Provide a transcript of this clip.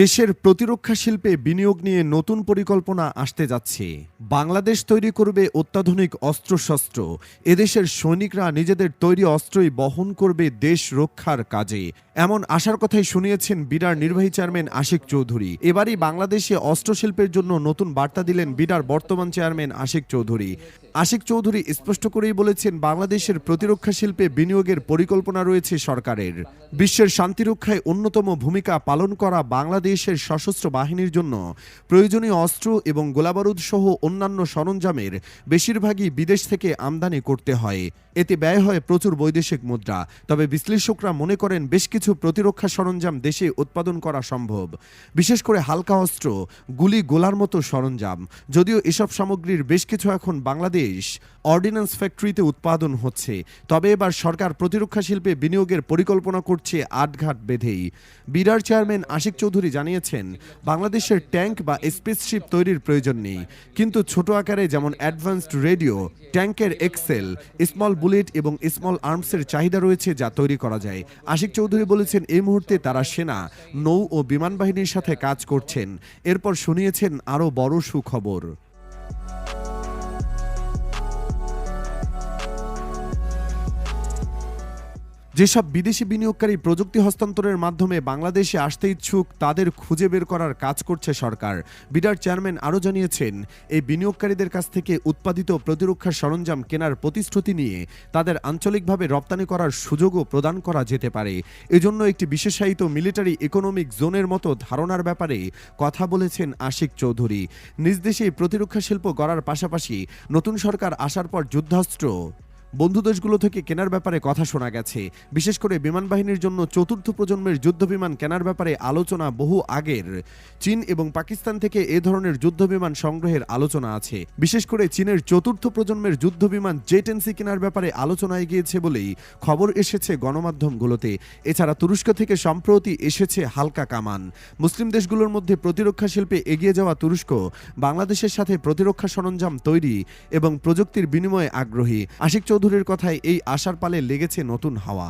দেশের প্রতিরক্ষা শিল্পে বিনিয়োগ নিয়ে নতুন পরিকল্পনা আসতে যাচ্ছে। বাংলাদেশ তৈরি করবে অত্যাধুনিক অস্ত্রশস্ত্র। এদেশের সৈনিকরা নিজেদের তৈরি অস্ত্রই বহন করবে দেশ রক্ষার কাজে। এমন আশার কথাই শুনিয়েছেন বিডার নির্বাহী চেয়ারম্যান আশিক চৌধুরী। এবারই বাংলাদেশে অস্ত্রশিল্পের জন্য নতুন বার্তা দিলেন বিডার বর্তমান চেয়ারম্যান আশিক চৌধুরী। আশিক চৌধুরী স্পষ্ট করেই বলেছেন, বাংলাদেশের প্রতিরক্ষা শিল্পে বিনিয়োগের পরিকল্পনা রয়েছে সরকারের। বিশ্বের শান্তিরক্ষায় অন্যতম ভূমিকা পালন করা বাংলাদেশের সশস্ত্র বাহিনীর জন্য। প্রয়োজনীয় অস্ত্র এবং গোলাবারুদ সহ অন্যান্য সরঞ্জামের বেশিরভাগই বিদেশ থেকে আমদানি করতে হয়। এতে ব্যয় হয় প্রচুর বৈদেশিক মুদ্রা। তবে বিশ্লেষকরা মনে করেন, বেশ কিছু প্রতিরক্ষা সরঞ্জাম দেশে উৎপাদন করা সম্ভব। বিশেষ করে হালকা অস্ত্র, গুলি গোলার মতো সরঞ্জাম। যদিও এসব সামগ্রীর বেশ কিছু এখন বাংলাদেশ অর্ডিন্যান্স ফ্যাক্টরিতে উৎপাদন হচ্ছে। তবে এবার সরকার প্রতিরক্ষা শিল্পে বিনিয়োগের পরিকল্পনা করছে আটঘাট বেঁধেই। বিরার চেয়ারম্যান আশিক চৌধুরী জানিয়েছেন, বাংলাদেশের ট্যাঙ্ক বা স্পেসশিপ তৈরির প্রয়োজন নেই। কিন্তু ছোট আকারে যেমন অ্যাডভান্সড রেডিও, ট্যাঙ্কের এক্সেল, স্মল বুলেট এবং স্মল আর্মসের চাহিদা রয়েছে যা তৈরি করা যায়। আশিক চৌধুরী বলেছেন, এই মুহূর্তে তারা সেনা, নৌ ও বিমান বাহিনীর সাথে কাজ করছেন। এরপর শুনিয়েছেন আরও বড় সুখবর। যেসব বিদেশি বিনিয়োগকারী প্রযুক্তি হস্তান্তরের মাধ্যমে বাংলাদেশে আসতে ইচ্ছুক, তাদের খুঁজে বের করার কাজ করছে সরকার। বিডার চেয়ারম্যান আরও জানিয়েছেন, এই বিনিয়োগকারীদের কাছ থেকে উৎপাদিত প্রতিরক্ষা সরঞ্জাম কেনার প্রতিশ্রুতি নিয়ে তাদের আঞ্চলিকভাবে রপ্তানি করার সুযোগও প্রদান করা যেতে পারে। এজন্য একটি বিশেষায়িত মিলিটারি ইকোনমিক জোনের মতো ধারণার ব্যাপারে কথা বলেছেন আশিক চৌধুরী। নিজ দেশেই প্রতিরক্ষা শিল্প গড়ার পাশাপাশি নতুন সরকার আসার পর যুদ্ধাস্ত্র বন্ধু দেশগুলো থেকে কেনার ব্যাপারে কথা শোনা গেছে। বিশেষ করে বিমান বাহিনীর জন্য চতুর্থ প্রজন্মের যুদ্ধ বিমান কেনার ব্যাপারে আলোচনা বহু আগের। চীন এবং পাকিস্তান থেকে এ ধরনের যুদ্ধ বিমান সংগ্রহের আলোচনা আছে। বিশেষ করে চীনের চতুর্থ প্রজন্মের যুদ্ধ বিমান জেটেন্সি কেনার ব্যাপারে আলোচনা এগিয়েছে বলেই খবর এসেছে গণমাধ্যমগুলোতে। এছাড়া তুরস্ক থেকে সম্প্রতি এসেছে হালকা কামান। মুসলিম দেশগুলোর মধ্যে প্রতিরক্ষা শিল্পে এগিয়ে যাওয়া তুরস্ক, বাংলাদেশের সাথে প্রতিরক্ষা সরঞ্জাম তৈরি এবং প্রযুক্তির বিনিময়ে আগ্রহী। আশিক চৌধুরীর কথায় এই আশার পালে লেগেছে নতুন হাওয়া।